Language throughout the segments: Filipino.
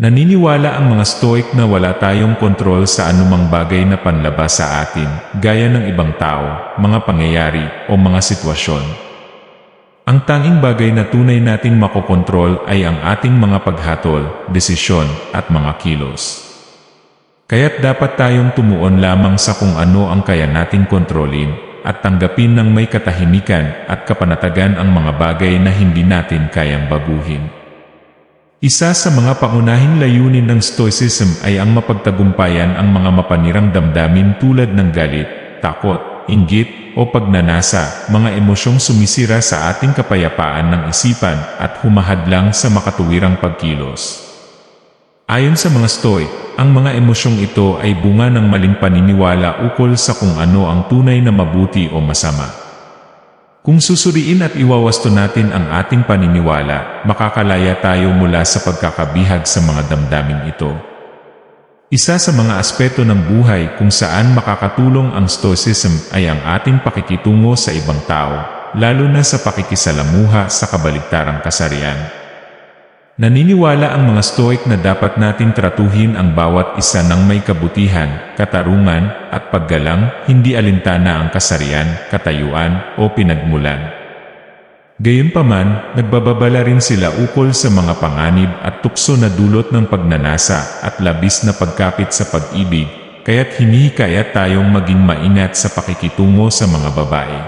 Naniniwala ang mga stoic na wala tayong kontrol sa anumang bagay na panlabas sa atin, gaya ng ibang tao, mga pangyayari, o mga sitwasyon. Ang tanging bagay na tunay nating makokontrol ay ang ating mga paghatol, desisyon, at mga kilos. Kaya't dapat tayong tumuon lamang sa kung ano ang kaya nating kontrolin at tanggapin ng may katahimikan at kapanatagan ang mga bagay na hindi natin kayang baguhin. Isa sa mga pangunahing layunin ng Stoicism ay ang mapagtagumpayan ang mga mapanirang damdamin tulad ng galit, takot, inggit, o pagnanasa, mga emosyong sumisira sa ating kapayapaan ng isipan at humahadlang sa makatuwirang pagkilos. Ayon sa mga Stoic, ang mga emosyong ito ay bunga ng maling paniniwala ukol sa kung ano ang tunay na mabuti o masama. Kung susuriin at iwawasto natin ang ating paniniwala, makakalaya tayo mula sa pagkakabihag sa mga damdamin ito. Isa sa mga aspeto ng buhay kung saan makakatulong ang Stoicism ay ang ating pakikitungo sa ibang tao, lalo na sa pakikisalamuha sa kabaligtarang kasarian. Naniniwala ang mga Stoic na dapat natin tratuhin ang bawat isa ng may kabutihan, katarungan, at paggalang, hindi alintana ang kasarian, katayuan, o pinagmulan. Gayunpaman, nagbababala rin sila ukol sa mga panganib at tukso na dulot ng pagnanasa at labis na pagkapit sa pag-ibig, kaya't hinihikayat tayong maging maingat sa pakikitungo sa mga babae.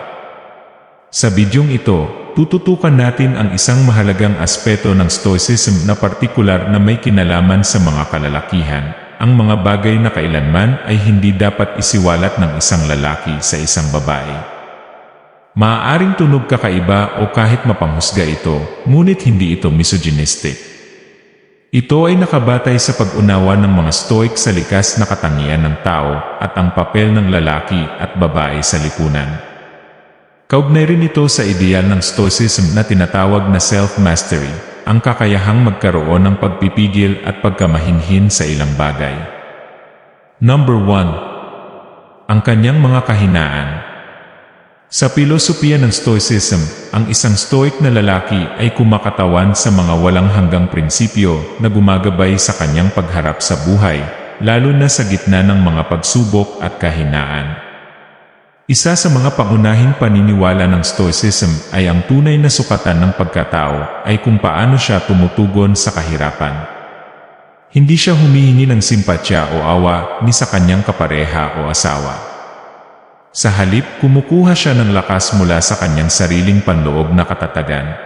Sa bidyong ito, tututukan natin ang isang mahalagang aspeto ng Stoicism na partikular na may kinalaman sa mga kalalakihan, ang mga bagay na kailanman ay hindi dapat isiwalat ng isang lalaki sa isang babae. Maaaring tunog kakaiba o kahit mapanghusga ito, ngunit hindi ito misogynistic. Ito ay nakabatay sa pag-unawa ng mga stoic sa likas na katangian ng tao at ang papel ng lalaki at babae sa lipunan. Kaugnay rin ito sa ideal ng stoicism na tinatawag na self-mastery, ang kakayahang magkaroon ng pagpipigil at pagkamahinhin sa ilang bagay. Number 1. Ang kanyang mga kahinaan. Sa pilosopiya ng Stoicism, ang isang stoic na lalaki ay kumakatawan sa mga walang hanggang prinsipyo na gumagabay sa kanyang pagharap sa buhay, lalo na sa gitna ng mga pagsubok at kahinaan. Isa sa mga pangunahing paniniwala ng Stoicism ay ang tunay na sukatan ng pagkatao ay kung paano siya tumutugon sa kahirapan. Hindi siya humihingi ng simpatya o awa ni sa kanyang kapareha o asawa. Sa halip, kumukuha siya ng lakas mula sa kanyang sariling panloob na katatagan.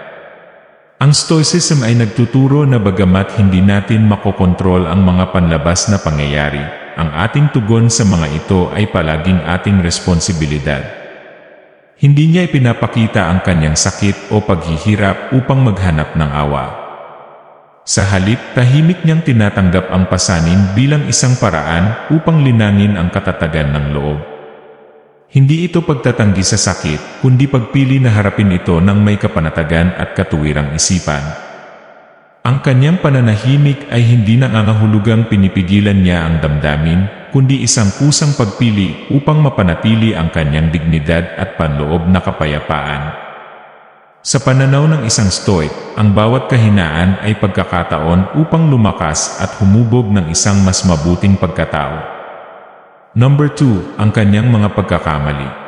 Ang Stoicism ay nagtuturo na bagamat hindi natin makokontrol ang mga panlabas na pangyayari, ang ating tugon sa mga ito ay palaging ating responsibilidad. Hindi niya ipinapakita ang kanyang sakit o paghihirap upang maghanap ng awa. Sa halip, tahimik niyang tinatanggap ang pasanin bilang isang paraan upang linangin ang katatagan ng loob. Hindi ito pagtatanggi sa sakit, kundi pagpili na harapin ito ng may kapanatagan at katuwirang isipan. Ang kanyang pananahimik ay hindi nangangahulugang pinipigilan niya ang damdamin, kundi isang kusang pagpili upang mapanatili ang kanyang dignidad at panloob na kapayapaan. Sa pananaw ng isang stoic, ang bawat kahinaan ay pagkakataon upang lumakas at humubog ng isang mas mabuting pagkatao. Number 2, ang kanyang mga pagkakamali.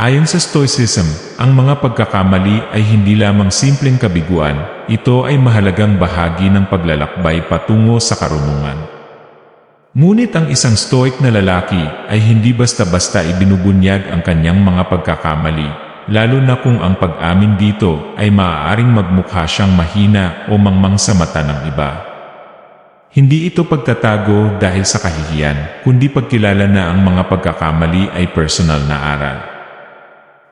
Ayon sa Stoicism, ang mga pagkakamali ay hindi lamang simpleng kabiguan, ito ay mahalagang bahagi ng paglalakbay patungo sa karunungan. Ngunit ang isang stoic na lalaki ay hindi basta-basta ibinubunyag ang kanyang mga pagkakamali, lalo na kung ang pag-amin dito ay maaaring magmukha siyang mahina o mangmang sa mata ng iba. Hindi ito pagtatago dahil sa kahihiyan, kundi pagkilala na ang mga pagkakamali ay personal na aral.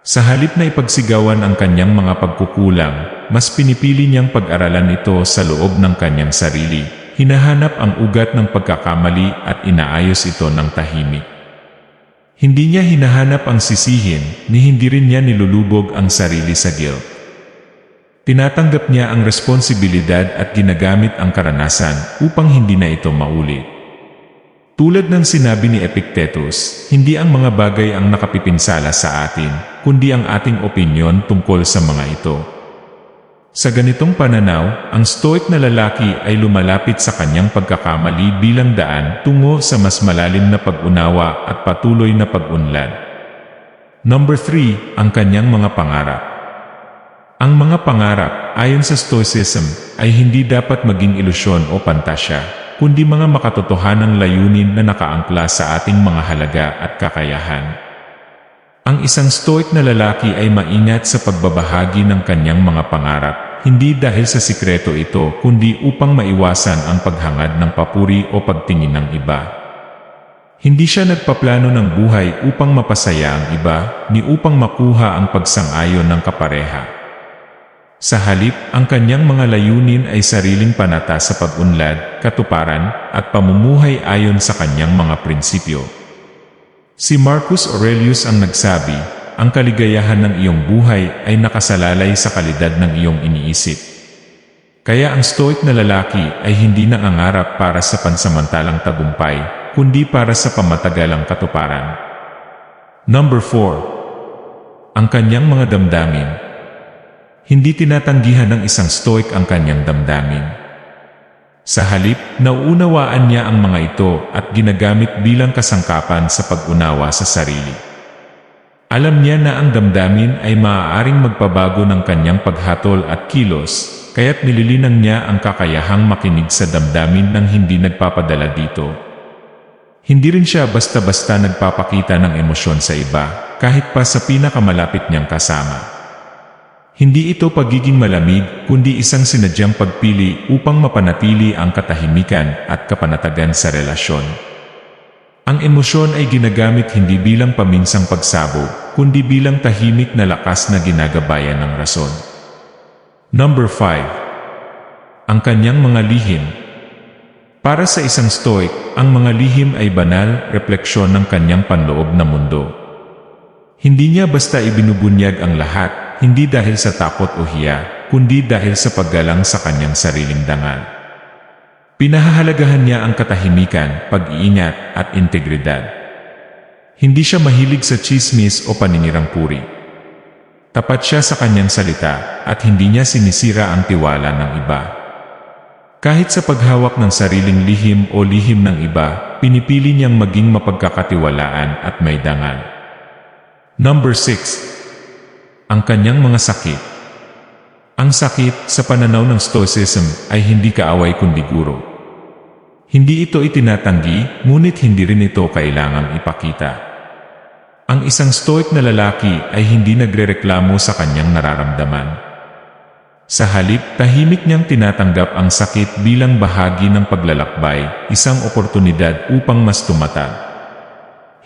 Sa halip na ipagsigawan ang kanyang mga pagkukulang, mas pinipili niyang pag-aralan ito sa loob ng kanyang sarili, hinahanap ang ugat ng pagkakamali at inaayos ito ng tahimik. Hindi niya hinahanap ang sisihin, ni hindi rin niya nilulubog ang sarili sa guilt. Tinatanggap niya ang responsibilidad at ginagamit ang karanasan upang hindi na ito maulit. Tulad ng sinabi ni Epictetus, hindi ang mga bagay ang nakapipinsala sa atin, kundi ang ating opinyon tungkol sa mga ito. Sa ganitong pananaw, ang stoic na lalaki ay lumalapit sa kanyang pagkakamali bilang daan tungo sa mas malalim na pag-unawa at patuloy na pag-unlad. Number 3, ang kanyang mga pangarap. Ang mga pangarap, ayon sa Stoicism, ay hindi dapat maging ilusyon o pantasya, kundi mga makatotohanang layunin na nakaangkla sa ating mga halaga at kakayahan. Ang isang stoic na lalaki ay maingat sa pagbabahagi ng kanyang mga pangarap, hindi dahil sa sikreto ito kundi upang maiwasan ang paghangad ng papuri o pagtingin ng iba. Hindi siya nagpaplano ng buhay upang mapasaya ang iba, ni upang makuha ang pagsang-ayon ng kapareha. Sa halip, ang kanyang mga layunin ay sariling panata sa pag-unlad, katuparan, at pamumuhay ayon sa kanyang mga prinsipyo. Si Marcus Aurelius ang nagsabi, ang kaligayahan ng iyong buhay ay nakasalalay sa kalidad ng iyong iniisip. Kaya ang stoic na lalaki ay hindi nangangarap para sa pansamantalang tagumpay, kundi para sa pamatagalang katuparan. Number 4. Ang kanyang mga damdamin. Hindi tinatanggihan ng isang stoic ang kanyang damdamin. Sa halip, nauunawaan niya ang mga ito at ginagamit bilang kasangkapan sa pag-unawa sa sarili. Alam niya na ang damdamin ay maaaring magpabago ng kanyang paghatol at kilos, kaya't nililinang niya ang kakayahang makinig sa damdamin ng hindi nagpapadala dito. Hindi rin siya basta-basta nagpapakita ng emosyon sa iba, kahit pa sa pinakamalapit niyang kasama. Hindi ito pagiging malamig, kundi isang sinadyang pagpili upang mapanatili ang katahimikan at kapanatagan sa relasyon. Ang emosyon ay ginagamit hindi bilang paminsang pagsabo, kundi bilang tahimik na lakas na ginagabayan ng rason. Number 5. Ang kanyang mga lihim. Para sa isang stoic, ang mga lihim ay banal, refleksyon ng kanyang panloob na mundo. Hindi niya basta ibinubunyag ang lahat, hindi dahil sa takot o hiya, kundi dahil sa paggalang sa kanyang sariling dangal. Pinahahalagahan niya ang katahimikan, pag-iingat, at integridad. Hindi siya mahilig sa chismis o paninirang puri. Tapat siya sa kanyang salita, at hindi niya sinisira ang tiwala ng iba. Kahit sa paghawak ng sariling lihim o lihim ng iba, pinipili niyang maging mapagkakatiwalaan at may dangal. Number 6. Ang kanyang mga sakit. Ang sakit, sa pananaw ng Stoicism, ay hindi kaaway kundi guro. Hindi ito itinatanggi, ngunit hindi rin ito kailangang ipakita. Ang isang stoic na lalaki ay hindi nagrereklamo sa kanyang nararamdaman. Sa halip, tahimik niyang tinatanggap ang sakit bilang bahagi ng paglalakbay, isang oportunidad upang mas tumatag.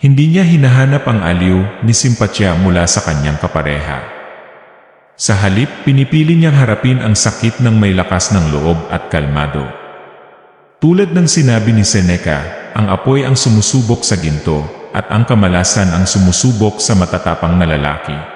Hindi niya hinahanap ang aliw ni simpatya mula sa kanyang kapareha. Sa halip, pinipili niyang harapin ang sakit ng may lakas ng loob at kalmado. Tulad ng sinabi ni Seneca, ang apoy ang sumusubok sa ginto, at ang kamalasan ang sumusubok sa matatapang na lalaki.